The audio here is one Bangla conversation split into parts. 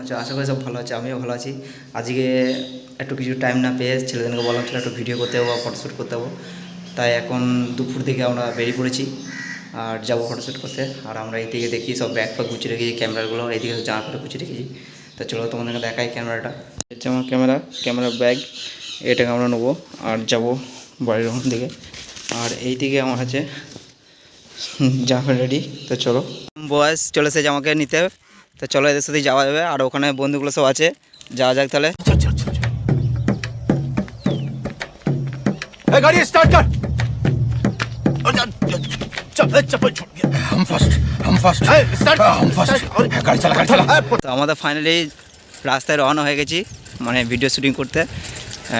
আচ্ছা আশা করি সব ভালো আছে আমিও ভালো আছি। আজকে একটু কিছু টাইম না পেয়ে ছেলেদেরকে বললাম ছিল একটু ভিডিও করতে হব ফটোশ্যুট করতে হব তাই এখন দুপুর থেকে আমরা বেরিয়ে পড়েছি আর যাব ফটোশ্যুট করতে। আর আমরা এই দিকে দেখি সব ব্যাগ ফ্যাগ গুছিয়ে রেখেছি ক্যামেরাগুলো এইদিকে সব জামা কাপড় গুছিয়ে রেখেছি। তা চলো তোমাদেরকে দেখাই ক্যামেরাটা হচ্ছে আমার ক্যামেরা ক্যামেরা ব্যাগ এটাকে আমরা নেব আর যাব বাড়ির ওখান থেকে। আর এই দিকে আমার আছে জামা রেডি তো চলো। বয়স চলেছে জামাকে নিতে। তো চলো এদের সাথেই যাওয়া যাবে। আর ওখানে বন্ধুগুলো সব আছে। যাওয়া যাক তাহলে। তো আমাদের ফাইনালি রাস্তায় রওনা হয়ে গেছি। মানে ভিডিও শুটিং করতে।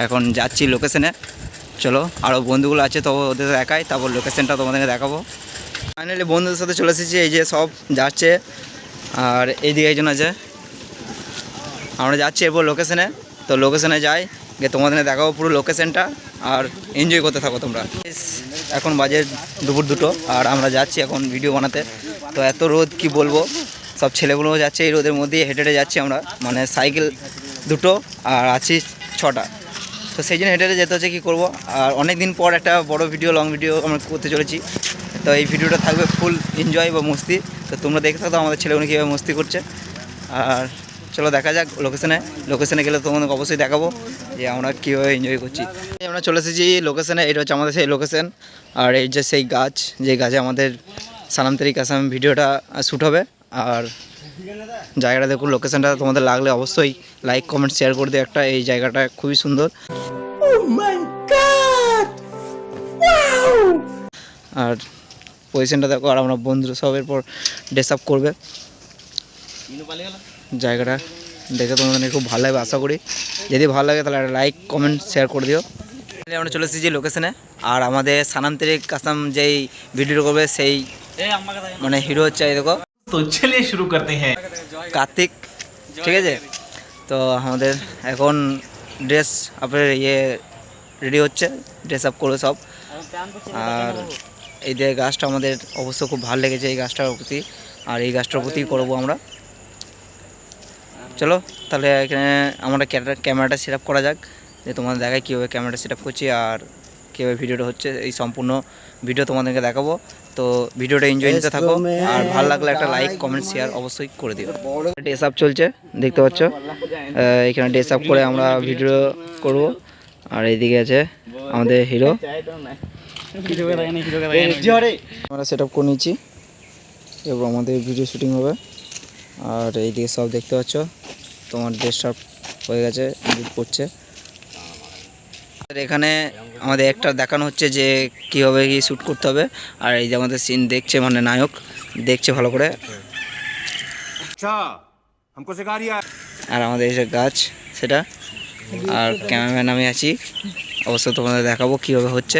এখন যাচ্ছি লোকেশনে চলো আরও বন্ধুগুলো আছে তো ওদের একাই। তারপর লোকেশনটা তোমাদেরকে দেখাবো। ফাইনালি বন্ধুদের সাথে চলে এসেছি এই যে সব যাচ্ছে। আর এইদিকে একজন আছে। আমরা যাচ্ছি এরপর লোকেশনে তো লোকেশনে যাই, গিয়ে তোমাদের দেখাবো পুরো লোকেশনটা আর এনজয় করতে থাকো তোমরা। এখন বাজে দুপুর দুটো আর আমরা যাচ্ছি এখন ভিডিও বানাতে। তো এত রোদ, কি বলব? সব ছেলেগুলোও যাচ্ছে এই রোদের মধ্যে, হেঁটে হেঁটে যাচ্ছি আমরা। মানে সাইকেল দুটো আর আছি ছটা। তো সেই জন্য হেঁটে হেঁটে যেতে হচ্ছে, কী করব? আর অনেক দিন পর একটা বড় ভিডিও লং ভিডিও আমরা করতে চলেছি। তো এই ভিডিওটা থাকবে ফুল এনজয় বা মস্তি। তো তোমরা দেখে থাকো আমাদের ছেলেগুলো কীভাবে মস্তি করছে। আর চলো দেখা যাক লোকেশনে লোকেশনে গেলে তোমাদের অবশ্যই দেখাবো যে আমরা কীভাবে এনজয় করছি। আমরা চলে এসেছি লোকেশনে এটা হচ্ছে আমাদের সেই লোকেশন আর এই যে সেই গাছ যে গাছে আমাদের সালাম তারিক আসাম ভিডিওটা শ্যুট হবে। আর জায়গাটা দেখুন লোকেশনটা তোমাদের লাগলে অবশ্যই লাইক কমেন্ট শেয়ার করে দিও। একটা এই জায়গাটা খুবই সুন্দর। আর পজিশনটা দেখো আর আমরা বন্ধুরা সবের পর ড্রেস আপ করবে। জায়গাটা দেখে তোমাদের খুব ভালো লাগবে আশা করি। যদি ভালো লাগে তাহলে একটা লাইক কমেন্ট শেয়ার করে দিও। আমরা চলে এসেছি লোকেশনে আর আমাদের সানান্তরিক কাসাম যেই ভিডিও করবে সেই মানে হিরো হচ্ছে এই দেখো। তো ছেলে শুরু করতে হ্যাঁ। কার্তিক ঠিক আছে? তো আমাদের এখন ড্রেস আপনার ইয়ে রেডি হচ্ছে ড্রেস আপ করবে সব। আর এই যে গাছটা আমাদের অবশ্য খুব ভালো লেগেছে এই গাছটার প্রতি আর এই গাছটার প্রতি করব আমরা। চলো তাহলে এখানে আমরা ক্যামেরাটা সেট আপ করা যাক যে তোমাদের দেখায় কীভাবে ক্যামেরাটা সেট আপ করছি আর কীভাবে ভিডিওটা হচ্ছে এই সম্পূর্ণ ভিডিও তোমাদেরকে দেখাবো। তো ভিডিওটা এনজয় নিতে থাকো আর ভালো লাগলে একটা লাইক কমেন্ট শেয়ার অবশ্যই করে দিও। ড্রেস আপ চলছে দেখতে পাচ্ছ? এখানে ড্রেস আপ করে আমরা ভিডিও করব। আর এইদিকে আছে আমাদের হিরো আমরা সেট আপ করে নিয়েছি এবং আমাদের ভিডিও শুটিং হবে। আর এইদিকে সব দেখতে পাচ্ছ তোমার ড্রেসটা হয়ে গেছে এডিট করছে। এখানে আমাদের একটা দেখানো হচ্ছে যে কীভাবে কি শ্যুট করতে হবে। আর এই যে আমাদের সিন দেখছে মানে নায়ক দেখছে ভালো করে। আর আমাদের এই যে গাছ সেটা। আর ক্যামেরাম্যান আমি আছি। অবশ্য তোমাদের দেখাবো কীভাবে হচ্ছে।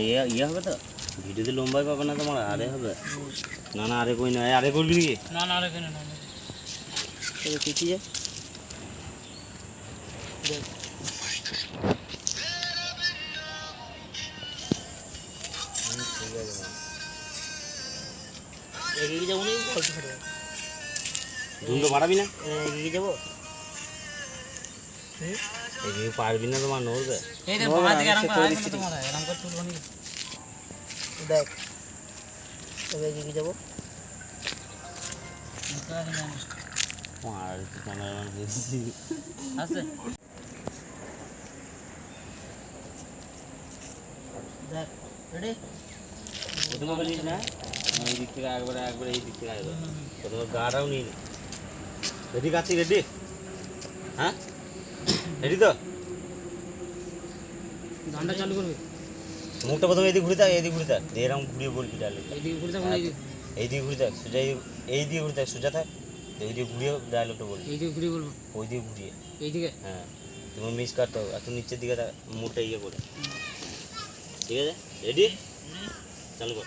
ইয়ে ইয়ে হবে তো? ভিডিওতে লম্বাই পাবে না তোমার? আরে হবে। না না আরে কই না আরে করবি নাকি? না না আর বাড়াবি না? এগিয়ে যাব? এগিয়ে পারবি না তোমার নড়বে এই যে বাঁ দিকে আরাম করে আয় তোমার আরাম করে তুলবো নি দেখ তবে এগিয়ে যাব আর ক্যামেরাম্যান হয়েছি আছে দেখ রেডি প্রথমে বলিস না এই দিক থেকে একবারে একবারে এই দিক থেকে আসবে প্রথমে গাটাও নিই না রেডি কাছি রেডি হ্যাঁ রেডি তো? গানটা চালু করবি। মুখটা প্রথমে এদিকে ঘুরে থাক এদিকে ঘুরে থাক এরকম ঘুরিয়ে বলবি ডায়লগ এইদিকে ঘুরে এইদিকে এইদিকে ঘুরে থাক সোজা এই- এই দিকে ঘুরে থাক সোজা থাক। ওই দিকে ঘুরিয়ে ডায়লগটা বলবি। এইদিকে ঘুরে বলব। ওই দিকে ঘুরিয়ে। এইদিকে হ্যাঁ তুমি মিস হবে একটু নিচের দিকে মুখটা ইয়ে করে। ঠিক আছে? রেডি চালু কর।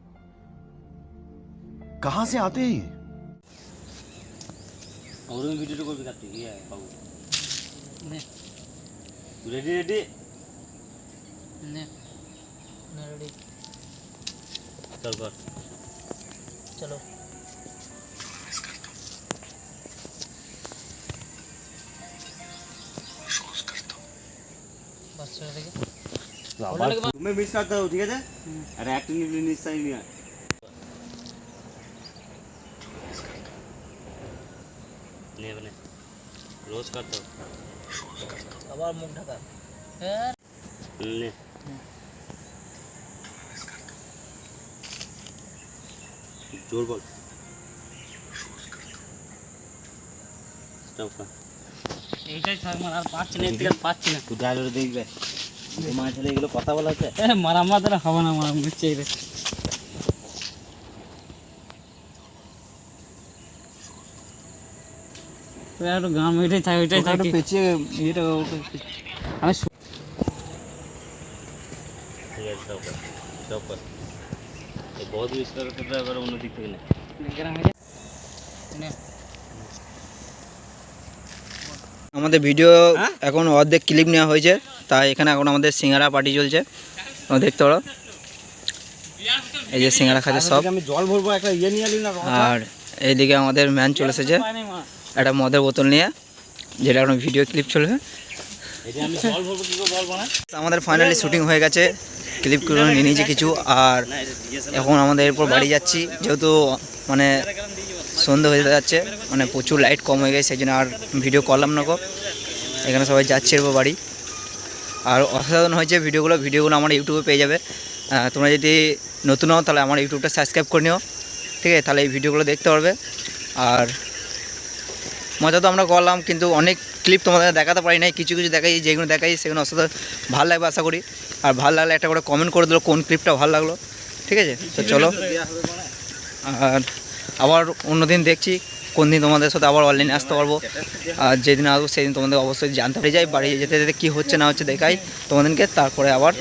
कहाँ से आते हैं ये? और वीडियो को भी करते करती है बाबू। रेडी रेडी ने। ने रेडी चल कर। चलो। तुम्हें मिस करता हूँ ठीक है हम्म। अरे एक्टिंग मिस नहीं है। रोज करता हो আবার মুখ ঢাকা হ্যাঁ ने जोर बोल स्टॉप कर এইটাই থাক মার আর পাচ্ছি না এর থেকে আর পাচ্ছি না तू डायलॉग দেখবে তোমার ছেলে এগুলো কথা বলা আছে এ মারা মাত্র হবে না মারা মুচ্ছে রে একটু গান ওইটাই থাক ওইটাই থাক পেছিয়ে এটা আমি শু- ঠিক আছে স্টপ কর স্টপ কর ये बहुत मिस करते थे अगर उन्होंने दिख ना গ্রাম হয়ে নে আমাদের ভিডিও এখন অর্ধেক ক্লিপ নেওয়া হয়েছে তাই এখানে এখন আমাদের সিঙ্গারা পার্টি চলছে তোমরা দেখতে পারো এই যে সিঙ্গারা খাচ্ছে সব আমি জল ভরবো একটা ইয়ে নিয়ে এলি না আর এইদিকে আমাদের ম্যান চলে এসেছে পাইনি মা একটা মদের বোতল নিয়ে, যেটা এখন ভিডিও ক্লিপ চলবে। আমাদের ফাইনালি শুটিং হয়ে গেছে। ক্লিপগুলো নিয়ে নিয়েছি কিছু, আর এখন আমাদের এরপর বাড়ি যাচ্ছি। যেহেতু মানে সন্ধে হয়ে যাচ্ছে মানে প্রচুর লাইট কম হয়ে গেছে, সেই জন্য আর ভিডিও করলাম না গো। এখানে সবাই যাচ্ছে এরপর বাড়ি। আর অসাধারণ হয়েছে ভিডিওগুলো ভিডিওগুলো আমার ইউটিউবে পেয়ে যাবে। তোমরা যদি নতুন হও, তাহলে আমার ইউটিউবটা সাবস্ক্রাইব করে নিও। ঠিক আছে? তাহলে এই ভিডিওগুলো দেখতে পারবে। আর মজা তো আমরা করলাম, কিন্তু অনেক ক্লিপ তোমাদের দেখাতে পারি নাই, কিছু কিছু দেখাই, যেগুলো দেখাই, সেগুলো অসাধারণ ভালো লাগবে আশা করি। আর ভালো লাগলে একটা করে কমেন্ট করে দিলো কোন ক্লিপটা ভালো লাগল, ঠিক আছে? তো চলো। আর আবার অন্যদিন দেখছি, কোন দিন তোমাদের সাথে আবার অনলাইনে আসতে পারব। আর যেদিন আসব সেদিন তোমাদের অবশ্যই জানতে পেরে, যাই বাড়ি যেতে যেতে কী হচ্ছে না হচ্ছে দেখাই তোমাদেরকে, তারপরে আবার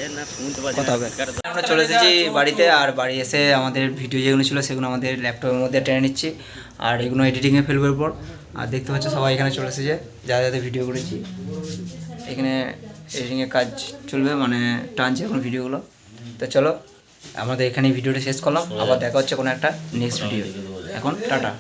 কথা হবে। আমরা চলে এসেছি বাড়িতে, আর বাড়ি এসে আমাদের ভিডিও যেগুলো ছিল সেগুলো আমাদের ল্যাপটপের মধ্যে টেনে নিচ্ছি, আর এগুলো এডিটিংয়ে ফেলব এরপর আর দেখতে পাচ্ছ সবাই এখানে চলে এসেছে, যা যাতে ভিডিও করেছি। এখানে এডিটিংয়ের কাজ চলবে মানে টানছে এখন ভিডিওগুলো তো চলো, আমাদের এখানে ভিডিওটা শেষ করলাম, আবার দেখা হচ্ছে কোনো একটা নেক্সট ভিডিও এখন টাটা।